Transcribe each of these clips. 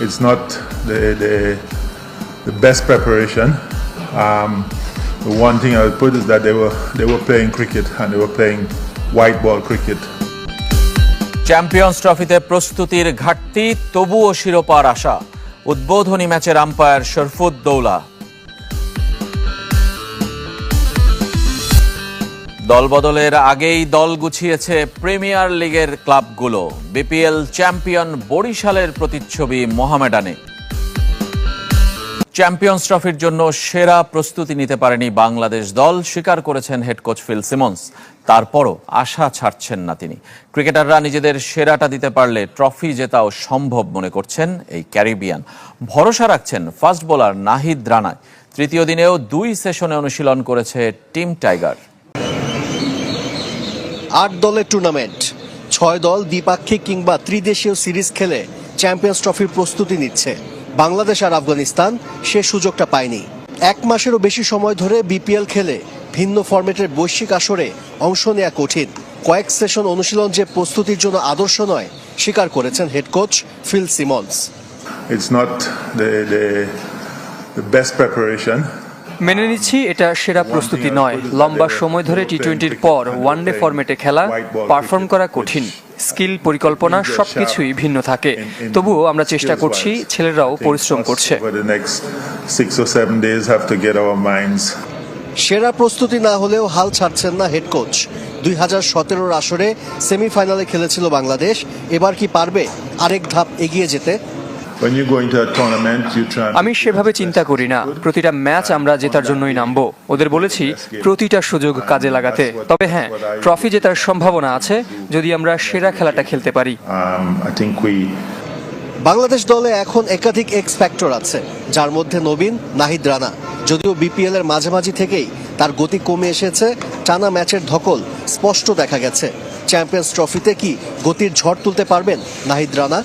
It's not the, the, the best preparation. Um, the one thing I would put is that they were, they were playing cricket and they were playing white ball cricket. Champions ট্রফিতে প্রস্তুতির ঘাটতি তবুও শিরোপার আশা উদ্বোধনী ম্যাচের umpire Sharfuddoula দলবদলের আগেই দল গুছিয়েছে premier লিগের ক্লাবগুলো। বিপিএল চ্যাম্পিয়ন বরিশালের প্রতিচ্ছবি মোহামেডানে। চ্যাম্পিয়ন্স ট্রফির জন্য সেরা প্রস্তুতি নিতে পারেনি বাংলাদেশ দল, স্বীকার করেছেন হেড কোচ ফিল সিমন্স। তারপরও আশা ছাড়ছেন না তিনি। ক্রিকেটাররা নিজেদের সেরাটা দিতে পারলে ট্রফি জেতাও সম্ভব মনে করছেন এই ক্যারিবিয়ান। ভরসা রাখছেন ফাস্ট বোলার নাহিদ রানায় তৃতীয় দিনেও দুই সেশনে অনুশীলন করেছে টিম টাইগার। আট দলের টুর্নামেন্ট। ছয় দল দ্বিপাক্ষিক কিংবা ত্রিদেশীয় সিরিজ খেলে চ্যাম্পিয়ন্স ট্রফির প্রস্তুতি নিচ্ছে। বাংলাদেশ আর আফগানিস্তান সে সুযোগটা পায়নি। এক মাসেরও বেশি সময় ধরে বিপিএল খেলে ভিন্ন ফরম্যাটের বৈশ্বিক আসরে অংশ নেওয়া কঠিন। কয়েক সেশন অনুশীলন যে প্রস্তুতির জন্য আদর্শ নয় স্বীকার করেছেন head coach Phil Simmons. It's not the, the, the best. মেনে নিচ্ছি এটা সেরা প্রস্তুতি নয়। লম্বা সময় ধরে টি টোয়েন্টির পর ওয়ানডে ফরম্যাটে খেলা পারফর্ম করা কঠিন। স্কিল পরিকল্পনা সবকিছুই ভিন্ন থাকে। তবুও আমরা চেষ্টা করছি ছেলেরাও পরিশ্রম করছে। সেরা প্রস্তুতি না হলেও হাল ছাড়ছেন না হেড কোচ দুই হাজার সতেরোর আসরে সেমিফাইনালে খেলেছিল বাংলাদেশ। এবার কি পারবে? আরেক ধাপ এগিয়ে যেতে আমি সেভাবে চিন্তা করি না। প্রতিটা ম্যাচ আমরা জেতার জন্যই নামবো। ওদের বলেছি প্রতিটা সুযোগ কাজে লাগাতে। তবে হ্যাঁ ট্রফি জেতার সম্ভাবনা আছে যদি আমরা সেরা খেলাটা খেলতে পারি। Um, বাংলাদেশ দলে এখন একাধিক এক্স ফ্যাক্টর আছে যার মধ্যে নবীন নাহিদ রানা। যদিও বিপিএল এর মাঝামাঝি থেকেই তার গতি কমে এসেছে টানা ম্যাচের ধকল স্পষ্ট দেখা গেছে। চ্যাম্পিয়ন্স ট্রফিতে কি গতির ঝড় তুলতে পারবেন Nahid Rana?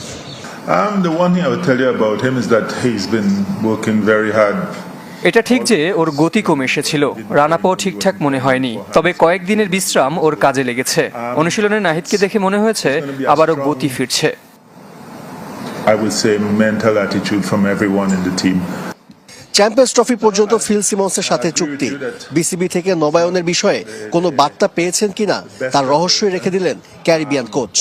Um, the one thing I would tell you about him is that he's been working very hard. এটা ঠিক যে ওর গতি কমে এসেছিল। রানাপাও ঠিকঠাক মনে হয়নি। তবে কয়েকদিনের বিশ্রাম ওর কাজে লেগেছে। অনুশীলনে নাহিদকে দেখে মনে হয়েছে আবারও গতি ফিরছে। I would say mental attitude from everyone in the team. Champions trophy পর্যন্ত ফিল সিমন্সের সাথে চুক্তি। বিসিবি থেকে নবায়নের বিষয়ে কোনো বার্তা পেয়েছেন কিনা তার রহস্যই রেখে দিলেন ক্যারিবিয়ান কোচ।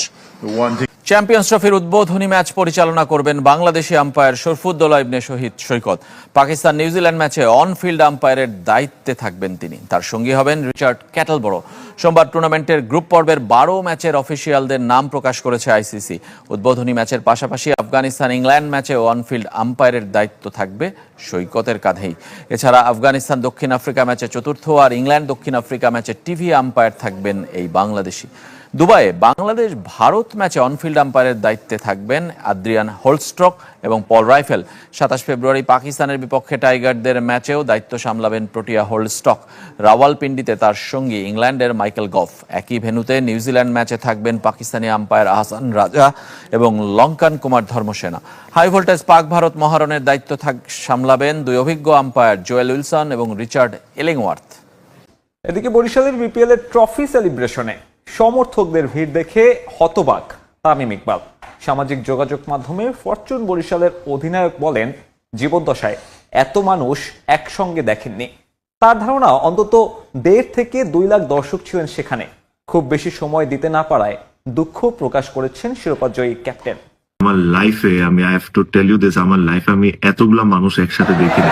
চ্যাম্পিয়ন্স ট্রফির উদ্বোধনী ম্যাচ পরিচালনা করবেন Bangladeshi umpire Sharfuddoula Ibne Shahid Saikat. Pakistan New Zealand ম্যাচে অন ফিল্ড আম্পায়ারের দায়িত্বে থাকবেন তিনি। তার সঙ্গী হবেন রিচার্ড ক্যাটেলবড়ো সোমবার টুর্নামেন্টের গ্রুপ পর্বের বারো ম্যাচের অফিসিয়ালদের নাম প্রকাশ করেছে আইসিসি। উদ্বোধনী ম্যাচের পাশাপাশি আফগানিস্তান ইংল্যান্ড ম্যাচে অন ফিল্ড আম্পায়ারের দায়িত্ব থাকবে সৈকতের কাঁধেই। এছাড়া আফগানিস্তান দক্ষিণ আফ্রিকা ম্যাচে চতুর্থ আর ইংল্যান্ড দক্ষিণ আফ্রিকা ম্যাচে টিভি আম্পায়ার থাকবেন এই বাংলাদেশি। দুবাইয়ে বাংলাদেশ ভারত ম্যাচে অনফিল্ড আম্পায়ারের দায়িত্বে থাকবেন আদ্রিয়ান হোলস্ট্রক এবং পল রাইফেল। সাতাশ ফেব্রুয়ারি পাকিস্তানের বিপক্ষে টাইগারদের ম্যাচেও দায়িত্ব সামলাবেন প্রোটিয়া হোলস্টক রাওয়ালপিন্ডিতে তার সঙ্গী ইংল্যান্ডের মাইকেল গফ। একই ভেন্যুতে নিউজিল্যান্ড ম্যাচে থাকবেন পাকিস্তানি আম্পায়ার আহসান রাজা এবং লঙ্কান কুমার ধর্মসেনা। হাই ভোল্টেজ পাক ভারত মহারণের দায়িত্ব থাক, সামলাবেন দুই অভিজ্ঞ আম্পায়ার জোয়েল উইলসন এবং রিচার্ড এলিংওয়ার্থ। এদিকে বরিশালের বিপিএল এর ট্রফি সেলিব্রেশনে সমর্থকদের ভিড় দেখে হতবাক তামিম ইকবাল। সামাজিক যোগাযোগ মাধ্যমে ফরচুন বরিশালের অধিনায়ক বলেন, জীবদ্দশায় এত মানুষ একসঙ্গে দেখেননি। তার ধারণা, অন্তত দেড় থেকে দুই লাখ দর্শক ছিলেন সেখানে। খুব বেশি সময় দিতে না পারায় দুঃখ প্রকাশ করেছেন শিরোপাজয়ী ক্যাপ্টেন। আমার লাইফে আমি I have to tell you this আমার লাইফে আমি এতগুলা মানুষ একসাথে দেখিনি।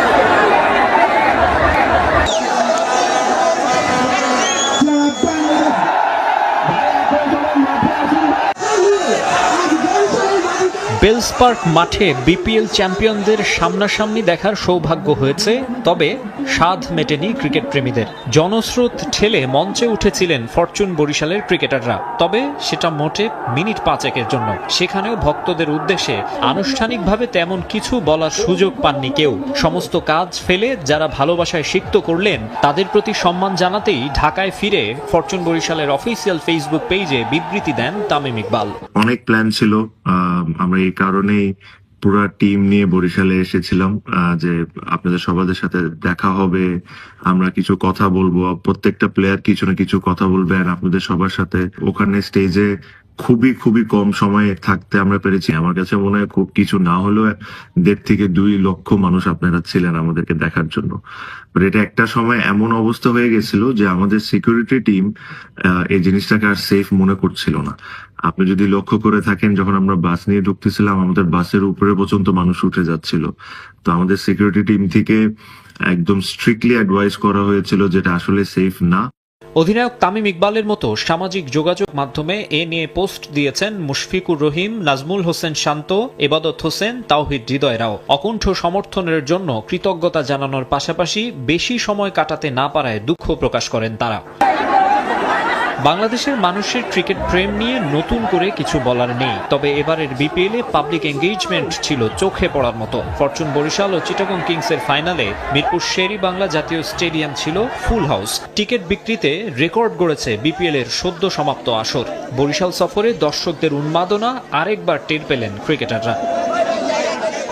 বেলস পার্ক মাঠে বিপিএল চ্যাম্পিয়নদের সামনাসামনি দেখার সৌভাগ্য হয়েছে, তবে স্বাদ মেটেনি ক্রিকেট প্রেমীদের জনস্রোত ঠেলে মঞ্চে উঠেছিলেন ফরচুন বরিশালের ক্রিকেটাররা, তবে সেটা মোটে মিনিট পাঁচেকের জন্য। সেখানেও ভক্তদের উদ্দেশ্যে আনুষ্ঠানিকভাবে তেমন কিছু বলার সুযোগ পাননি কেউ। সমস্ত কাজ ফেলে যারা ভালোবাসায় সিক্ত করলেন, তাদের প্রতি সম্মান জানাতেই ঢাকায় ফিরে ফরচুন বরিশালের অফিসিয়াল ফেসবুক পেজে বিবৃতি দেন তামিম ইকবাল। অনেক প্ল্যান ছিল আমরা এই কারণেই পুরো টিম নিয়ে বরিশালে এসেছিলাম যে আপনাদের সবাদের সাথে দেখা হবে, আমরা কিছু কথা বলব, প্রত্যেকটা প্লেয়ার কিছু না কিছু কথা বলবেন আপনাদের সবার সাথে ওখানে স্টেজে খুবই খুবই কম সময়ে থাকতে আমরা পেরেছি। আমার কাছে মনে হয় খুব কিছু না হলেও দেড় থেকে দুই লক্ষ মানুষ আপনারা ছিলেন আমাদেরকে দেখার জন্য। এটা একটা সময় এমন অবস্থা হয়ে গেছিল যে আমাদের সিকিউরিটি টিম এই জিনিসটাকে আর সেফ মনে করছিল না। আপনি যদি লক্ষ্য করে থাকেন, যখন আমরা বাস নিয়ে ঢুকতেছিলাম, আমাদের বাসের উপরে পর্যন্ত মানুষ উঠে যাচ্ছিল। তো আমাদের সিকিউরিটি টিম থেকে একদম স্ট্রিক্টলি অ্যাডভাইস করা হয়েছিল যেটা আসলে সেফ না। অধিনায়ক তামিম ইকবালের মতো সামাজিক যোগাযোগ মাধ্যমে এ নিয়ে পোস্ট দিয়েছেন মুশফিকুর রহিম, নাজমুল হোসেন শান্ত, এবাদত হোসেন, তাওহিদ হৃদয়রাও। অকুণ্ঠ সমর্থনের জন্য কৃতজ্ঞতা জানানোর পাশাপাশি বেশি সময় কাটাতে না পারায় দুঃখ প্রকাশ করেন তারা। বাংলাদেশের মানুষের ক্রিকেট প্রেম নিয়ে নতুন করে কিছু বলার নেই। তবে এবারের বিপিএল পাবলিক এঙ্গেজমেন্ট ছিল চোখে পড়ার মতো। ফরচুন বরিশাল ও চিটাগং কিংসের ফাইনালে মিরপুর শেরি বাংলা জাতীয় স্টেডিয়াম ছিল ফুল হাউস। টিকিট বিক্রিতে রেকর্ড গড়েছে বিপিএল এর সদ্য সমাপ্ত আসর। বরিশাল সফরে দর্শকদের উন্মাদনা আরেকবার টের পেলেন ক্রিকেটাররা।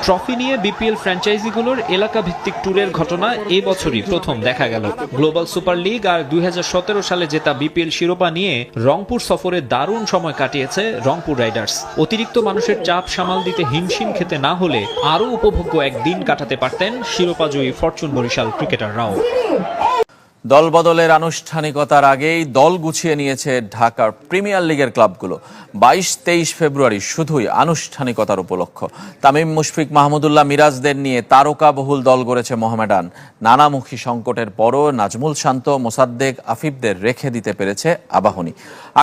ট্রফি নিয়ে বিপিএল ফ্র্যাঞ্চাইজিগুলোর এলাকা ভিত্তিক ট্যুরের ঘটনা এ বছরই প্রথম দেখা গেল। গ্লোবাল সুপার লিগ আর দুই হাজার সতেরো সালে জেতা বিপিএল শিরোপা নিয়ে রংপুর সফরে দারুণ সময় কাটিয়েছে রংপুর রাইডার্স। অতিরিক্ত মানুষের চাপ সামাল দিতে হিমশিম খেতে না হলে আরও উপভোগ্য একদিন কাটাতে পারতেন শিরোপাজয়ী ফরচুন বরিশাল ক্রিকেটাররাও। দলবদলের আনুষ্ঠানিকতার আগেই দল গুছিয়ে নিয়েছে ঢাকার প্রিমিয়ার লিগের ক্লাবগুলো। বাইশ তেইশ ফেব্রুয়ারি শুধুই আনুষ্ঠানিকতার উপলক্ষ। তামিম মুশফিক মাহমুদুল্লাহ মিরাজদের নিয়ে তারকা বহুল দল গড়েছে মোহামেডান। নানামুখী সংকটের পরও নাজমুল শান্ত, মোসাদ্দেক, আফিফদের রেখে দিতে পেরেছে আবাহনী।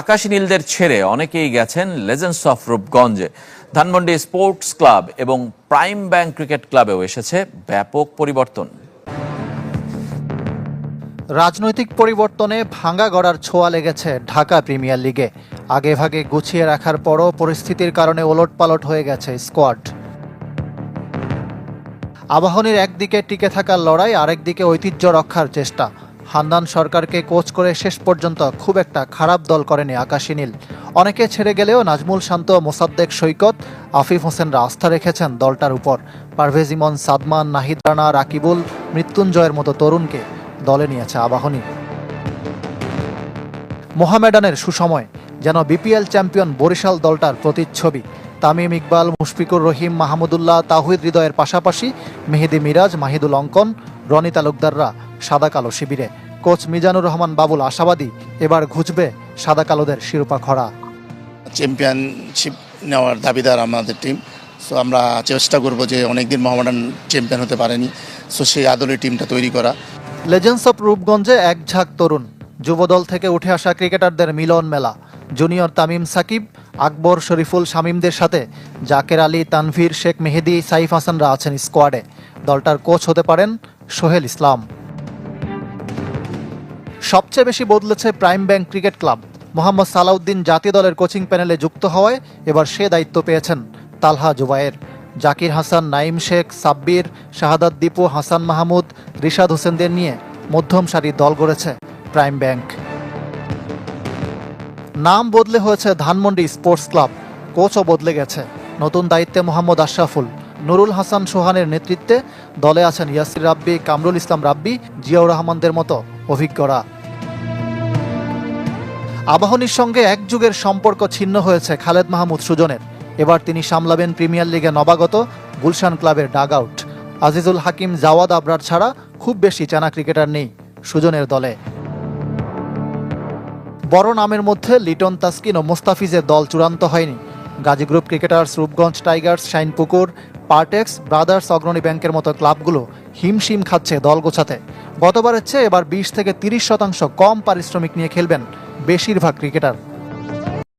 আকাশ নীলদের ছেড়ে অনেকেই গেছেন লেজেন্ডস অফ রূপগঞ্জে ধানমন্ডি স্পোর্টস ক্লাব এবং প্রাইম ব্যাংক ক্রিকেট ক্লাবেও এসেছে ব্যাপক পরিবর্তন। রাজনৈতিক পরিবর্তনে ভাঙা গড়ার ছোঁয়া লেগেছে ঢাকা প্রিমিয়ার লিগে। আগে ভাগে গুছিয়ে রাখার পরও পরিস্থিতির কারণে ওলটপালট হয়ে গেছে স্কোয়াড। আবাহনীর একদিকে টিকে থাকার লড়াই, আরেকদিকে ঐতিহ্য রক্ষার চেষ্টা। হান্দান সরকারকে কোচ করে শেষ পর্যন্ত খুব একটা খারাপ দল করেনি আকাশী নীল। অনেকে ছেড়ে গেলেও নাজমুল শান্ত, মোসাদ্দেক সৈকত, আফিফ হোসেনরা আস্থা রেখেছেন দলটার উপর। পারভেজ ইমন, সাদমান, নাহিদ রানা, রাকিবুল, মৃত্যুঞ্জয়ের মতো তরুণকে দলে নিয়েছে আবাহনী। মোহামেডানের সুসময় যেন বিপিএল চ্যাম্পিয়ন বরিশাল দলটার প্রতিচ্ছবি। তামিম ইকবাল, মুশফিকুর রহিম, মাহমুদুল্লাহ তাহিদ হৃদয়ের পাশাপাশি মেহেদি মিরাজ, মাহিদুল অঙ্কন রনি তালুকদাররা সাদা কালো শিবিরে। কোচ মিজানুর রহমান বাবুল আশাবাদী এবার ঘুচবে সাদা কালোদের শিরোপা খরা। চ্যাম্পিয়নশিপ নেওয়ার দাবিদার আমাদের টিম সো আমরা চেষ্টা করব যে অনেকদিন মোহামেডান চ্যাম্পিয়ন হতে পারেনি। সো সেই আদলের টিমটা তৈরি করা। লেজেন্ডস অফ রূপগঞ্জে এক ঝাঁক তরুণ। যুবদল থেকে উঠে আসা ক্রিকেটারদের মিলন মেলা। জুনিয়র তামিম সাকিব, আকবর শরীফুল শামীমদের সাথে জাকের আলী, তানভীর, শেখ মেহেদি, সাইফ হাসানরা আছেন স্কোয়াডে দলটার কোচ হতে পারেন সোহেল ইসলাম। সবচেয়ে বেশি বদলেছে prime bank cricket club Mohammad Salauddin জাতীয় দলের কোচিং প্যানেলে যুক্ত হওয়ায় এবার সে দায়িত্ব পেয়েছেন তালহা জুবায়ের জাকির হাসান নাইম শেখ, সাব্বির, শাহাদাত দীপু, হাসান মাহমুদ, রিশাদ হোসেনদের নিয়ে মধ্যম সারির দল গড়েছে প্রাইম ব্যাংক। নাম বদলে হয়েছে ধানমন্ডি স্পোর্টস ক্লাব। কোচও বদলে গেছে। নতুন দায়িত্বে মোহাম্মদ আশরাফুল। নুরুল হাসান সোহানের নেতৃত্বে দলে আছেন ইয়াসির রাব্বি, কামরুল ইসলাম রাব্বি, জিয়াউর রহমানদের মতো অভিজ্ঞরা। আবাহনীর সঙ্গে এক যুগের সম্পর্ক ছিন্ন হয়েছে খালেদ মাহমুদ সুজনের। এবার তিনি সামলাবেন প্রিমিয়ার লিগে নবাগত গুলশান ক্লাবের ডাগ আউট আজিজুল হাকিম, জাওয়াদ আবরার ছাড়া খুব বেশি চেনা ক্রিকেটার নেই সুজনের দলে। বড় নামের মধ্যে লিটন তাসকিন ও মোস্তাফিজের দল চূড়ান্ত হয়নি। Gazi group cricketers Rupganj tigers, Shinepukur, Partex, brothers Agrani ব্যাংকের মতো ক্লাবগুলো হিমশিম খাচ্ছে দল গোছাতে। গতবারের চেয়ে এবার বিশ থেকে তিরিশ শতাংশ কম পারিশ্রমিক নিয়ে খেলবেন বেশিরভাগ ক্রিকেটার।